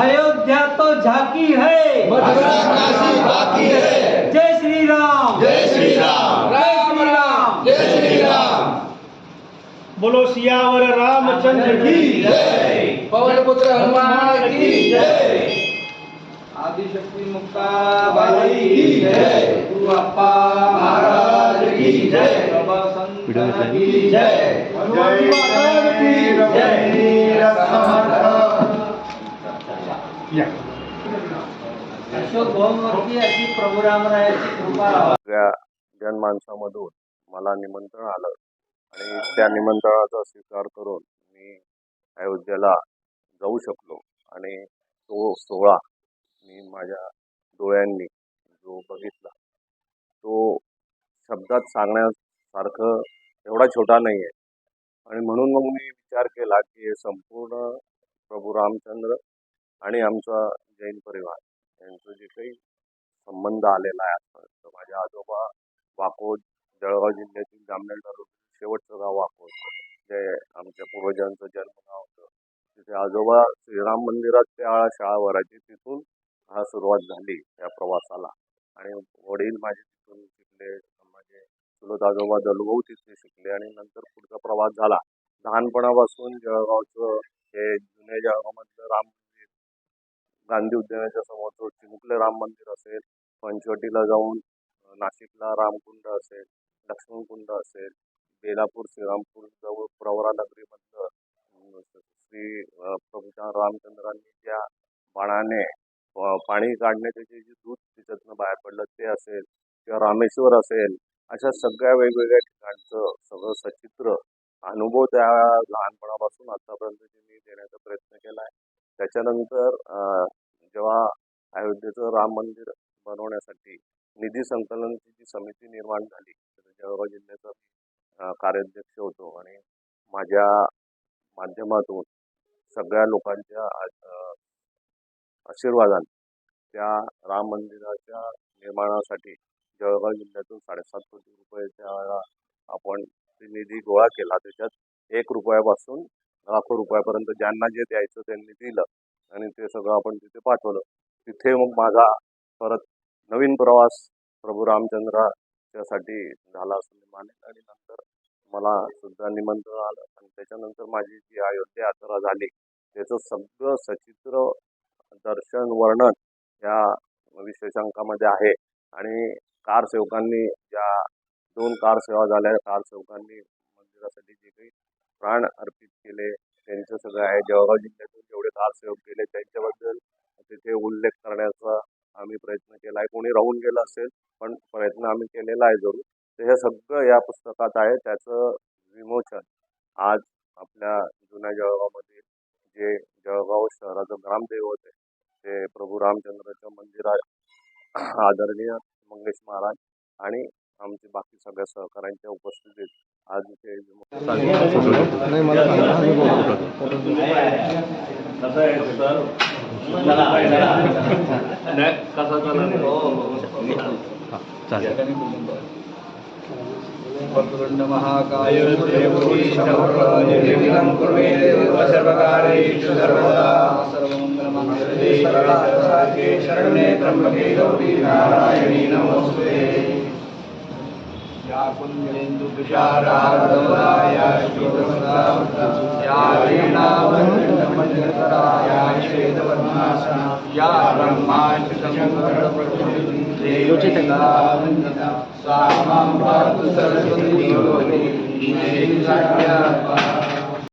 अयोध्या तो झाकी है। मथुरा काशी बाकी है। जय श्री राम जय श्री राम राम राम जय श्री राम बोलो सियावर रामचंद्र की जय। पवन पुत्र हनुमान की जय। आदिशक्ति मुक्ता बाई की जय। गुरु अप्पा महाराज की जय। व्हिडिओ घेतला जनमानसामधून मला निमंत्रण आलं. आणि त्या निमंत्रणाचा स्वीकार करून मी अयोध्येला जाऊ शकलो. आणि तो सोहळा मी माझ्या डोळ्यांनी जो बघितला तो शब्दात सांगण्यासारखं एवढा छोटा नाही आहे आणि म्हणून मग मी विचार केला की हे संपूर्ण प्रभू रामचंद्र आणि आमचा जैन परिवार यांचं जे काही संबंध आलेला आहे आजपर्यंत. माझ्या आजोबा वाकोद जळगाव जिल्ह्यातील जामनेर तालुक्यातील शेवटचं गाव वाकोद जे आमच्या पूर्वजांचं जन्मगाव होतं. तिथे आजोबा श्रीराम मंदिरात त्या शाळा भरायची. तिथून हा सुरुवात झाली या प्रवासाला. आणि वडील माझे तिथून तिथले चुलत आजोबा दलभाऊ तिथे शिकले आणि नंतर पुढचा प्रवास झाला. लहानपणापासून जळगावचं हे जुने जळगावमधलं राम मंदिर गांधी उद्यानाच्या समोरचं चिमुकले राम मंदिर असेल पंचवटीला जाऊन नाशिकला रामकुंड असेल लक्ष्मणकुंड असेल बेलापूर श्रीरामपूर जवळ प्रवरा नगरीमधलं श्री अ, प्रभूच्या रामचंद्रांनी ज्या बाणाने पाणी काढण्याचे जे जे दूध तिच्यातनं बाहेर पडलं ते असेल किंवा रामेश्वर असेल अशा सगळ्या वेगवेगळ्या ठिकाणचं सगळं सचित्र अनुभव त्या लहानपणापासून आतापर्यंत मी देण्याचा प्रयत्न केला आहे. त्याच्यानंतर जेव्हा अयोध्येचं राम मंदिर बनवण्यासाठी निधी संकलनाची जी समिती निर्माण झाली तर जळगाव जिल्ह्याचा मी कार्याध्यक्ष होतो आणि माझ्या माध्यमातून सगळ्या लोकांच्या आशीर्वादाने त्या राम मंदिराच्या निर्माणासाठी जळगाव जिल्ह्यातून साडेसात कोटी रुपयाच्या आपण ते निधी गोळा केला. त्याच्यात एक रुपयापासून लाखो रुपयापर्यंत ज्यांना जे द्यायचं त्यांनी दिलं आणि ते सगळं आपण तिथे पाठवलं. तिथे मग माझा परत नवीन प्रवास प्रभू रामचंद्राच्यासाठी झाला असं मी मानेन आणि नंतर मला सुद्धा निमंत्रण आलं. आणि त्याच्यानंतर माझी जी अयोध्या यात्रा झाली त्याचं सगळं सचित्र दर्शन वर्णन या विशेषांकामध्ये आहे. आणि कार सेवकांनी ज्या दोन कार सेवा झाल्या कार सेवकांनी मंदिरासाठी जे काही प्राण अर्पित केले त्यांचं सगळं आहे. जळगाव जिल्ह्यातून जेवढे कार सेवक गेले त्यांच्याबद्दल तिथे उल्लेख करण्याचा आम्ही प्रयत्न केला आहे. कोणी राहून गेलं असेल पण प्रयत्न आम्ही केलेला आहे जरूर. तर हे सगळं या पुस्तकात आहे. त्याचं विमोचन आज आपल्या जुन्या जळगावमध्ये जे जळगाव शहराचं ग्रामदैवत आहे ते प्रभू रामचंद्राच्या मंदिरात आदरणीय मंगेश महाराज आणि आमचे बाकी सगळ्या सहकाऱ्यांच्या उपस्थितीत आज इथे विमोचन वक्रतुंड महाकाय निर्विघ्नं कुर्मे देव सर्वकार्येषु सर्वमङ्गलमाङ्गल्ये सर्वसाके शरण्ये त्र्यम्बके गौरी नारायणी नमोऽस्तुते या कुञ्जलेन्दु तुषारार्धवराया या वीणावन्दमण्डलकरा या श्वेतपद्मासना या ब्रह्माच्युतशङ्करप्रभृतिदेवचितका सा मां पातु सरस्वती देवोऽपि